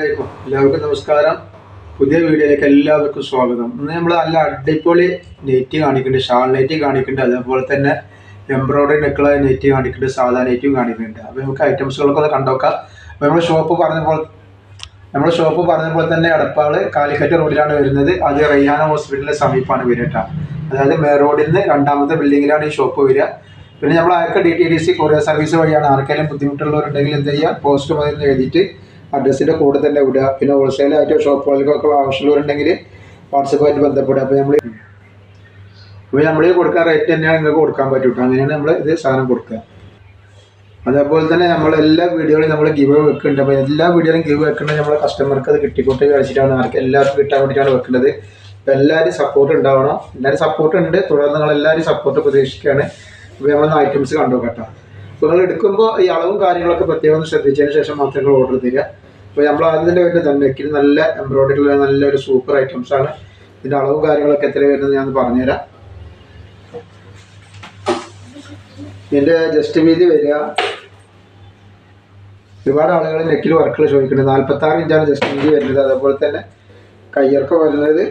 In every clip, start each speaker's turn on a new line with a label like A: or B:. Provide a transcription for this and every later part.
A: എല്ലാവർക്കും നമസ്കാരം. പുതിയ വീഡിയോയിലേക്ക് എല്ലാവർക്കും സ്വാഗതം. ഇന്ന് നമ്മൾ നല്ല അടിപൊളി നെറ്റ് കാണിക്കുന്നുണ്ട്. ഷാൾ നെറ്റ് കാണിക്കുന്നുണ്ട്. അതേപോലെ തന്നെ എംബ്രോയിഡറി നെക്കുള്ള നെറ്റ് കാണിക്കുന്നുണ്ട്. സാധാ നെറ്റും കാണിക്കുന്നുണ്ട്. അപ്പോൾ നമുക്ക് ഐറ്റംസുകളൊക്കെ ഒന്ന് കണ്ടോക്കാം അപ്പോൾ നമ്മുടെ ഷോപ്പ് പറഞ്ഞ പോലെ നമ്മുടെ ഷോപ്പ് പറഞ്ഞ പോലെ തന്നെ എടപ്പാൾ കാലിക്കറ്റ് റോഡിലാണ് വരുന്നത്. അത് റയ്യാന ഹോസ്പിറ്റലിന്റെ സമീപമാണ് വരിക അതായത് മേ റോഡിൽ നിന്ന് രണ്ടാമത്തെ ബിൽഡിങ്ങിലാണ് ഈ ഷോപ്പ് വരിക. പിന്നെ നമ്മൾ അയക്ക D T D C courier service വഴിയാണ് ആർക്കെങ്കിലും ബുദ്ധിമുട്ടുള്ളവരുണ്ടെങ്കിൽ എന്ത് ചെയ്യുക പോസ്റ്റ് മതി എഴുതിയിട്ട് അഡ്രസ്സിന്റെ കൂടെ തന്നെ വിടുക. പിന്നെ ഹോൾസെയിലായിട്ട് ഷോപ്പുകൾക്കൊക്കെ ആവശ്യമുള്ളവരുണ്ടെങ്കിൽ വാട്സപ്പായിട്ട് ബന്ധപ്പെടുക. അപ്പോൾ നമ്മൾ അപ്പോൾ നമ്മൾ കൊടുക്കാൻ റേറ്റ് തന്നെയാണ് നിങ്ങൾക്ക് കൊടുക്കാൻ പറ്റും കേട്ടോ അങ്ങനെയാണ് നമ്മൾ ഇത് സാധനം കൊടുക്കുക. അതേപോലെ തന്നെ നമ്മൾ എല്ലാ വീഡിയോയിലും നമ്മൾ ഗിവ് വെക്കുന്നുണ്ട്. അപ്പോൾ എല്ലാ വീഡിയോയിലും ഗിവ് വെക്കുന്നത് നമ്മളെ കസ്റ്റമർക്ക് അത് കിട്ടിക്കോട്ടെ കഴിച്ചിട്ടാണ് ആർക്ക് എല്ലാവർക്കും കിട്ടാൻ വേണ്ടിയിട്ടാണ് വെക്കുന്നത്. അപ്പോൾ എല്ലാവരും സപ്പോർട്ട് ഉണ്ടാവണം. എല്ലാവരും സപ്പോർട്ട് ഉണ്ട്. തുടർന്ന് നിങ്ങൾ എല്ലാവരും സപ്പോർട്ട് പ്രതീക്ഷിക്കുകയാണ് അപ്പോൾ നമ്മളൊന്ന് ഐറ്റംസ് കണ്ടു കേട്ടോ അപ്പോൾ നിങ്ങൾ എടുക്കുമ്പോൾ ഈ അളവും കാര്യങ്ങളൊക്കെ പ്രത്യേകം ശ്രദ്ധിച്ചതിന് ശേഷം മാത്രമേ നിങ്ങൾ ഓർഡർ തരിക. അപ്പോൾ നമ്മൾ ആദ്യം തന്നെ വരുന്ന തന്നെ നല്ല എംബ്രോയിഡറി ഉള്ള നല്ലൊരു സൂപ്പർ ഐറ്റംസ് ആണ്. ഇതിന്റെ അളവും കാര്യങ്ങളൊക്കെ എത്ര വരുന്നത് ഞാൻ പറഞ്ഞുതരാം. ഇതിന്റെ ജസ്റ്റ് വീതി വരിക. ഒരുപാട് ആളുകൾ നെക്കിൽ വർക്കുകൾ ചോദിക്കുന്നുണ്ട്. നാൽപ്പത്താറ് ഇഞ്ചാണ് ജസ്റ്റ് വീതി വരുന്നത്. അതേപോലെ തന്നെ കയ്യർക്ക് വരുന്നത്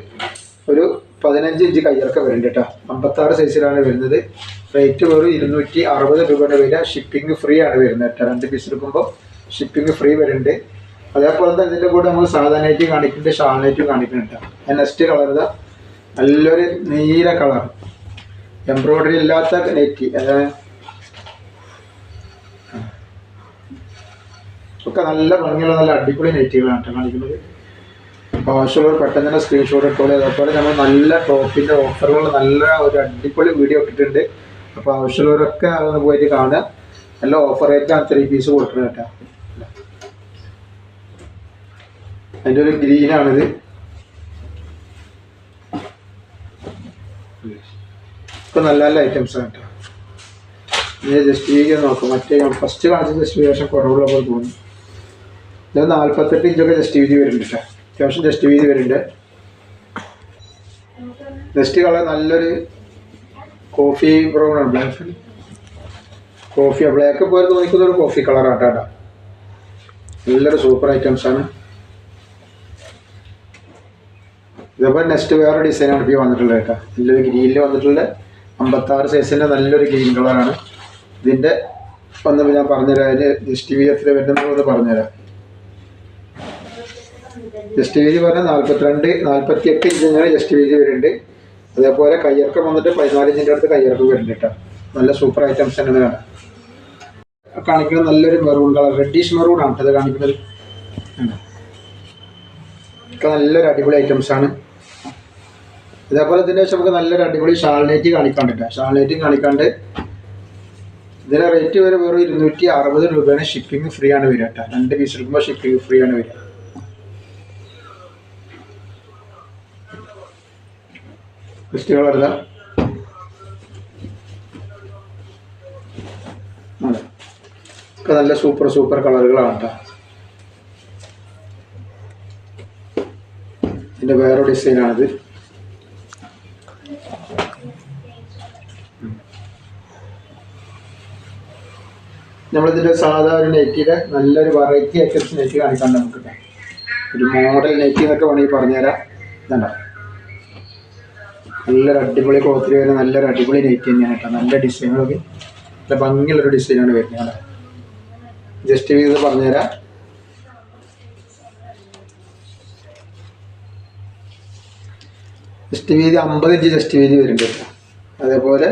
A: ഒരു പതിനഞ്ച് ഇഞ്ച് കയ്യിറക്കം വരുന്നുണ്ട് കേട്ടോ അമ്പത്താറ് സൈസിലാണ് വരുന്നത്. റേറ്റ് വെറും ഇരുന്നൂറ്റി അറുപത് രൂപയുടെ വില ഷിപ്പിംഗ് ഫ്രീ ആണ് വരുന്നത് കേട്ടോ രണ്ട് പീസ് എടുക്കുമ്പോൾ ഷിപ്പിംഗ് ഫ്രീ വരുന്നുണ്ട് അതേപോലെ തന്നെ ഇതിന്റെ കൂടെ നമ്മൾ സാധാരണയായിട്ട് കാണിക്കുന്നുണ്ട് ഷാളായിട്ടും കാണിക്കുന്നുണ്ട് നെക്സ്റ്റ് കളർ ഇതാ. നല്ലൊരു നീല കളർ എംബ്രോയിഡറി ഇല്ലാത്ത നെറ്റി അതായത് ഒക്കെ നല്ല ഭംഗിയുള്ള നല്ല അടിപൊളി നെറ്റുകളാണ് കേട്ടോ കാണിക്കുന്നത്. ആവശ്യമുള്ളവർ പെട്ടെന്ന് തന്നെ സ്ക്രീൻഷോട്ട് ഇട്ടോളൂ അതേപോലെ നമ്മൾ നല്ല ടോപ്പിന്റെ ഓഫറുകൾ നല്ല ഒരു അടിപൊളി വീഡിയോ ഇട്ടിട്ടുണ്ട്. അപ്പോൾ ആവശ്യമുള്ളവരൊക്കെ അതൊന്ന് പോയിട്ട് കാണുക. നല്ല ഓഫർ റേറ്റാണ് ത്രീ പീസ് കൊടുക്കുന്നത് കേട്ടോ. അതിന്റെ ഒരു ഗ്രീനാണിത് ഇപ്പം നല്ല നല്ല ആണ് കേട്ടോ. ജസ്റ്റ് വീതി നോക്കാം. മറ്റേ ഫസ്റ്റ് കാണിച്ച ജസ്റ്റ് വേഷം കുറവുള്ള പോലെ തോന്നുന്നു. ഇത് നാൽപ്പത്തെട്ട് ഇഞ്ചൊക്കെ ജസ്റ്റ് വീതി വരുന്നുണ്ട് കേട്ടോ. അത്യാവശ്യം ജസ്റ്റ് വീതി വരുന്നുണ്ട്. നെക്സ്റ്റ് കളർ നല്ലൊരു കോഫി ബ്രൗൺ ആണ്. ബ്ലാക്ക് കോഫി ബ്ലാക്ക് പോലെ തോന്നിക്കുന്ന ഒരു കോഫി കളറാണ് കേട്ടോ. നല്ലൊരു സൂപ്പർ ഐറ്റംസ് ആണ്. ഇതേപോലെ നെക്സ്റ്റ് വേറെ ഡിസൈനാണ് ഇപ്പോൾ വന്നിട്ടുള്ളത് കേട്ടോ. നല്ലൊരു ഗ്രീനിൽ വന്നിട്ടുള്ള അമ്പത്താറ് സൈസിന്റെ നല്ലൊരു ഗ്രീൻ കളറാണ് ഇതിന്റെ ഒന്ന് ഞാൻ പറഞ്ഞുതരാം. അതിന്റെ ജസ്റ്റ് വി എത്ര വരുന്നത് പറഞ്ഞുതരാം. ജസ്റ്റ് വീതി പറഞ്ഞാൽ നാൽപ്പത്തിരണ്ട് നാൽപ്പത്തി എട്ട് ഇഞ്ചിങ്ങനെ ജസ്റ്റ് വീതി വരുന്നുണ്ട്. അതേപോലെ കയ്യിറക്കം വന്നിട്ട് പതിനാല് ഇഞ്ചിന്റെ അടുത്ത് കയ്യിറക്കം വരുന്നുണ്ട് കേട്ടോ. നല്ല സൂപ്പർ ഐറ്റംസ് തന്നെയാണ് കാണാം കാണിക്കുന്നത് നല്ലൊരു മെറൂൺ കളർ റെഡിഷ് മെറൂൺ ആണ് അത് കാണിക്കുന്നത്? ഒക്കെ നല്ലൊരു അടിപൊളി ഐറ്റംസ് ആണ്. ഇതേപോലെ ഇതിന്റെ ശേഷം നമുക്ക് നല്ലൊരു അടിപൊളി ഷാൾനേറ്റ് കാണിക്കാണ്ട് ഷാൾനേറ്റും കാണിക്കാണ്ട് ഇതിന്റെ റേറ്റ് വരെ വെറും ഇരുന്നൂറ്റി അറുപത് രൂപയാണ് ഷിപ്പിംഗ് ഫ്രീ ആണ് വരിക കേട്ടോ. രണ്ട് പീസ് എടുക്കുമ്പോൾ ഷിപ്പിംഗ് ഫ്രീ ആണ് വരിക. ഒക്കെ നല്ല സൂപ്പർ സൂപ്പർ കളറുകളാണ് കേട്ടോ ഇതിന്റെ വേറെ ഡിസൈനാണിത് നമ്മളിതിന്റെ സാധാരണ നെറ്റിയുടെ നല്ലൊരു വെറൈറ്റി ഐറ്റംസ് നെറ്റ് കാണിക്കാൻ നമുക്ക് ഒരു മോഡൽ നെറ്റി എന്നൊക്കെ വേണമെങ്കിൽ പറഞ്ഞുതരാം. ഇതണ്ട. നല്ലൊരു അടിപൊളി ക്ലോത്തിൽ വരുന്ന നല്ലൊരു അടിപൊളി നെറ്റ് തന്നെയാണ് കേട്ടോ. നല്ല ഡിസൈനുകളൊക്കെ നല്ല ഭംഗിയുള്ളൊരു ഡിസൈനാണ് വരുന്നത് അവിടെ ജസ്റ്റ് ഇത് പറഞ്ഞുതരാം. ജസ്റ്റ് വീതി അമ്പത് ഇഞ്ച് ജസ്റ്റ് വീതി വരുന്നുണ്ട് അതേപോലെ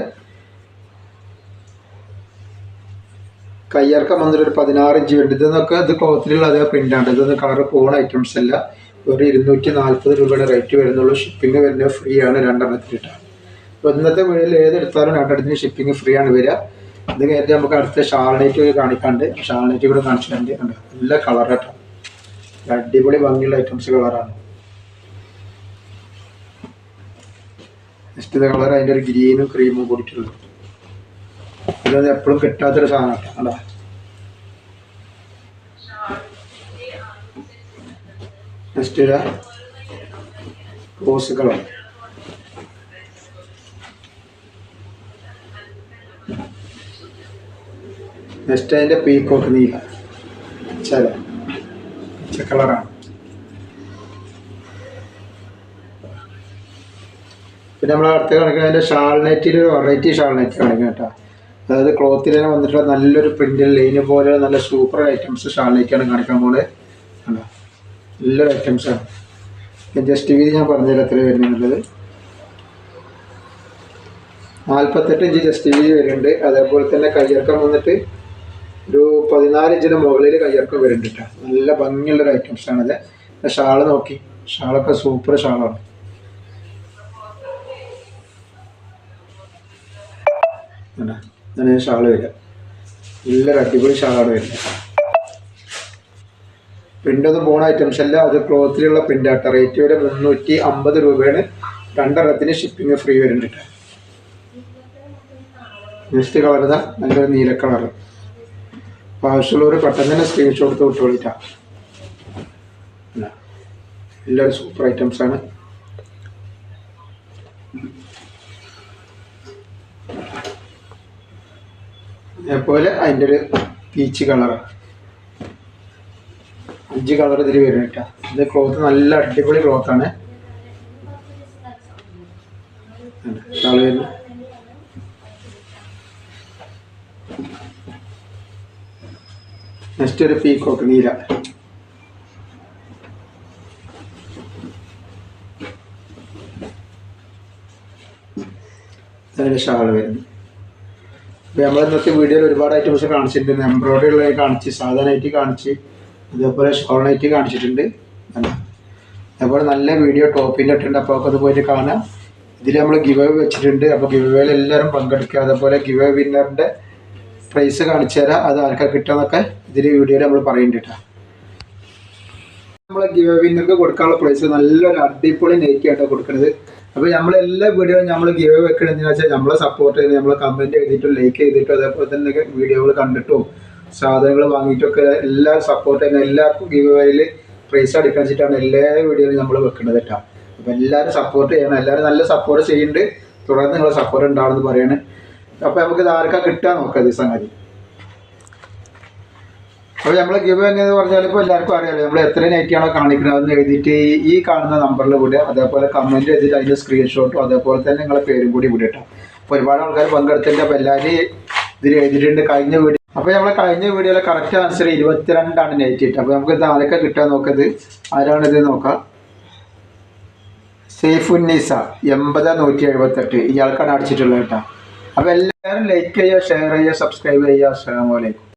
A: കയ്യിറക്കം വന്നിട്ട് ഒരു പതിനാറ് ഇഞ്ച് വരുന്നുണ്ട് ഇതെന്നൊക്കെ ഇത് ക്ലോത്തിലുള്ള അതേ പ്രിന്റാണ് ഇതൊന്നും കളർ പോണ ഐറ്റംസ് അല്ല. ഒരു ഇരുന്നൂറ്റി നാൽപ്പത് രൂപയുടെ റേറ്റ് വരുന്നുള്ളൂ. ഷിപ്പിംഗ് വരുന്നത് ഫ്രീ ആണ് രണ്ടെണ്ണത്തിന് കേട്ടോ അപ്പോൾ ഇന്നത്തെ വീഡിയോയിൽ ഏതെടുത്താലും രണ്ടെണ്ണത്തിന് ഷിപ്പിംഗ് ഫ്രീ ആണ് വരിക. ഇത് കയറ്റി നമുക്ക് അടുത്ത ഷാൾനൈറ്റ് കാണിക്കാണ്ട് ഷാൾനൈറ്റ് കൂടെ കാണിച്ചിട്ടുണ്ട്. കണ്ടോ? നല്ല കളർ കേട്ടോ അടിപൊളി ഭംഗിയുള്ള ഐറ്റംസ് കളറാണ് നെക്സ്റ്റ് കളർ അതിന്റെ ഒരു ഗ്രീനും ക്രീമും കൂടിയിട്ടുള്ളത് ഇതൊന്നും എപ്പോഴും കിട്ടാത്തൊരു സാധനം കേട്ടോ അതാ നെക്സ്റ്റ് വരിക റോസ് കളർ നെക്സ്റ്റ് അതിന്റെ പീക്കോക്ക് നീല. ചില. പച്ച കളറാണ്. പിന്നെ നമ്മൾ അടുത്ത് കാണിക്കുന്നത് അതിന്റെ ഷാൾനെറ്റിൽ ഒരു വെറൈറ്റി ഷാൾനെറ്റ് കാണിക്കുന്നത് കേട്ടോ. അതായത് ക്ലോത്തിൽ തന്നെ വന്നിട്ടുള്ള നല്ലൊരു പ്രിന്റിൽ ലൈന് പോലെയുള്ള നല്ല സൂപ്പർ ഐറ്റംസ് ഷാൾ ആണ് കാണിക്കാൻ പോലെ കണ്ടോ? നല്ലൊരു ഐറ്റംസാണ് ജസ്റ്റ് വീതി ഞാൻ പറഞ്ഞുതരാം എത്ര വരുന്നുള്ളത് നാൽപ്പത്തെട്ട് ഇഞ്ച് ജസ്റ്റ് വീതി വരുന്നുണ്ട്. അതേപോലെ തന്നെ കയ്യിറക്കം വന്നിട്ട് ഒരു പതിനാല് ഇഞ്ചിന് മുകളിൽ കയ്യിറക്കം വരുന്നുണ്ട് കേട്ടോ നല്ല ഭംഗിയുള്ളൊരു ഐറ്റംസ് ആണത് ഷാൾ നോക്കി. ഷാളൊക്കെ സൂപ്പർ ഷാളാണ്? ഇതാണ് ഷാൾ വരിക. നല്ലൊരു അടിപൊളി ഷാളാണ് വരുന്നത്. പ്രിന്റ് ഒന്നും പോണ ഐറ്റംസ് അല്ല. അത് ക്ലോത്തിലുള്ള പ്രിന്റ് ആട്ടോ. റേറ്റ് വരെ മുന്നൂറ്റി അമ്പത് രൂപയാണ്. രണ്ടെണ്ണത്തിന് ഷിപ്പിംഗ് ഫ്രീ വരുന്നുണ്ട്. ജസ്റ്റ് കളർ ഇതാ. നല്ലൊരു നീല കളർ അപ്പോൾ ആവശ്യമുള്ളവർ പെട്ടെന്ന് തന്നെ സ്ക്രീൻഷോട്ട് എടുത്ത് വിട്ടോളിട്ടാ എല്ലാവരും സൂപ്പർ ഐറ്റംസ് ആണ്. അതേപോലെ അതിന്റെ ഒരു പീച്ച് കളർ അഞ്ച് കളർ ഇതിൽ വരും കേട്ടോ ഇത് ക്ലോത്ത് നല്ല അടിപൊളി ക്ലോത്താണ് ആണ്. നെക്സ്റ്റ് ഒരു പീക്കോക്ക് നീല. ഷാൾ വരുന്നു അപ്പോൾ നമ്മൾ ഇന്നത്തെ വീഡിയോയിൽ ഒരുപാട് ഐറ്റംസ് കാണിച്ചിട്ടുണ്ട്. എംബ്രോയിഡറി ഉള്ളത് കാണിച്ച് സാധാരണ ഐറ്റി കാണിച്ച് അതേപോലെ ഷോൾ നൈറ്റ് കാണിച്ചിട്ടുണ്ട്. അല്ല. അതേപോലെ നല്ല വീഡിയോ ടോപ്പിന്റെ ഇട്ടുണ്ട് അപ്പോൾ അത് പോയിട്ട് കാണാം. ഇതിൽ നമ്മൾ ഗിവ് വെച്ചിട്ടുണ്ട്. അപ്പോൾ ഗിവ് എല്ലാവരും പങ്കെടുക്കുക. അതേപോലെ ഗിവ് വിന്നറിന്റെ പ്രൈസ് കാണിച്ചു തരാം. അത് ആർക്കാ കിട്ടുമെന്നൊക്കെ ഇതിൽ വീഡിയോയിൽ നമ്മൾ പറയുന്നുണ്ട് കേട്ടോ. നമ്മളെ ഗിവ് വിന്നർക്ക് കൊടുക്കാനുള്ള പ്രൈസ് നല്ലൊരു അടിപൊളി നെയ്ക്കായിട്ടാണ് കൊടുക്കുന്നത് അപ്പോൾ നമ്മൾ എല്ലാ വീഡിയോയും നമ്മൾ ഗിവ് വെക്കണമെന്ന് വെച്ചാൽ നമ്മളെ സപ്പോർട്ട് ചെയ്ത് നമ്മൾ കമന്റ് ചെയ്തിട്ടും ലൈക്ക് ചെയ്തിട്ടും അതേപോലെ തന്നെ വീഡിയോകൾ കണ്ടിട്ടും. സാധനങ്ങൾ വാങ്ങിയിട്ടൊക്കെ എല്ലാ സപ്പോർട്ട് ചെയ്യുന്ന എല്ലാ ഗീവ് വേയിൽ പ്രൈസ് അടിക്കാൻ വെച്ചിട്ടാണ് എല്ലാ വീഡിയോയിലും നമ്മൾ വെക്കുന്നത് കേട്ടോ. അപ്പോൾ എല്ലാവരും സപ്പോർട്ട് ചെയ്യണം. എല്ലാവരും നല്ല സപ്പോർട്ട് ചെയ്യുന്നുണ്ട്. തുടർന്ന് നിങ്ങളെ സപ്പോർട്ട് ഉണ്ടാവുമെന്ന് പറയണേ. അപ്പോൾ നമുക്ക് ആർക്കാ കിട്ടാൻ നോക്കാം ഈ സംഗതി. അപ്പോൾ നമ്മൾ ഗിവ് എങ്ങനെ പറഞ്ഞാൽ ഇപ്പോൾ എല്ലാവർക്കും അറിയാമല്ലോ നമ്മൾ എത്ര നൈറ്റിയാണോ കാണിക്കുന്നത് അതെന്ന് എഴുതിയിട്ട് ഈ- കാണുന്ന നമ്പറിൽ വിടുക. അതേപോലെ കമന്റ് എഴുതിയിട്ട് അതിന്റെ സ്ക്രീൻഷോട്ടും അതേപോലെ തന്നെ നിങ്ങളെ പേരും കൂടി വിടുക കേട്ടോ. അപ്പോൾ ഒരുപാട് ആൾക്കാർ പങ്കെടുത്തിട്ടുണ്ട്. അപ്പോൾ എല്ലാവരും ഇതിൽ എഴുതിയിട്ടുണ്ട്. കഴിഞ്ഞ വീഡിയോ അപ്പോൾ നമ്മൾ കഴിഞ്ഞ വീഡിയോയിലെ കറക്റ്റ് ആൻസർ ഇരുപത്തിരണ്ടാണ് നൈറ്റ് ഇട്ട് അപ്പോൾ നമുക്ക് ഇത് ആരൊക്കെ കിട്ടാൻ നോക്കത്? ആരാണ് ഇത് നോക്കാം? സേഫുന്നീസ എൺപത് നൂറ്റി എഴുപത്തെട്ട്. ഇയാൾക്കാണ് അടിച്ചിട്ടുള്ളത് കേട്ടോ. അപ്പോൾ എല്ലാവരും ലൈക്ക് ചെയ്യുക ഷെയർ ചെയ്യുക സബ്സ്ക്രൈബ് ചെയ്യുക. അസ്സാം വലൈക്കും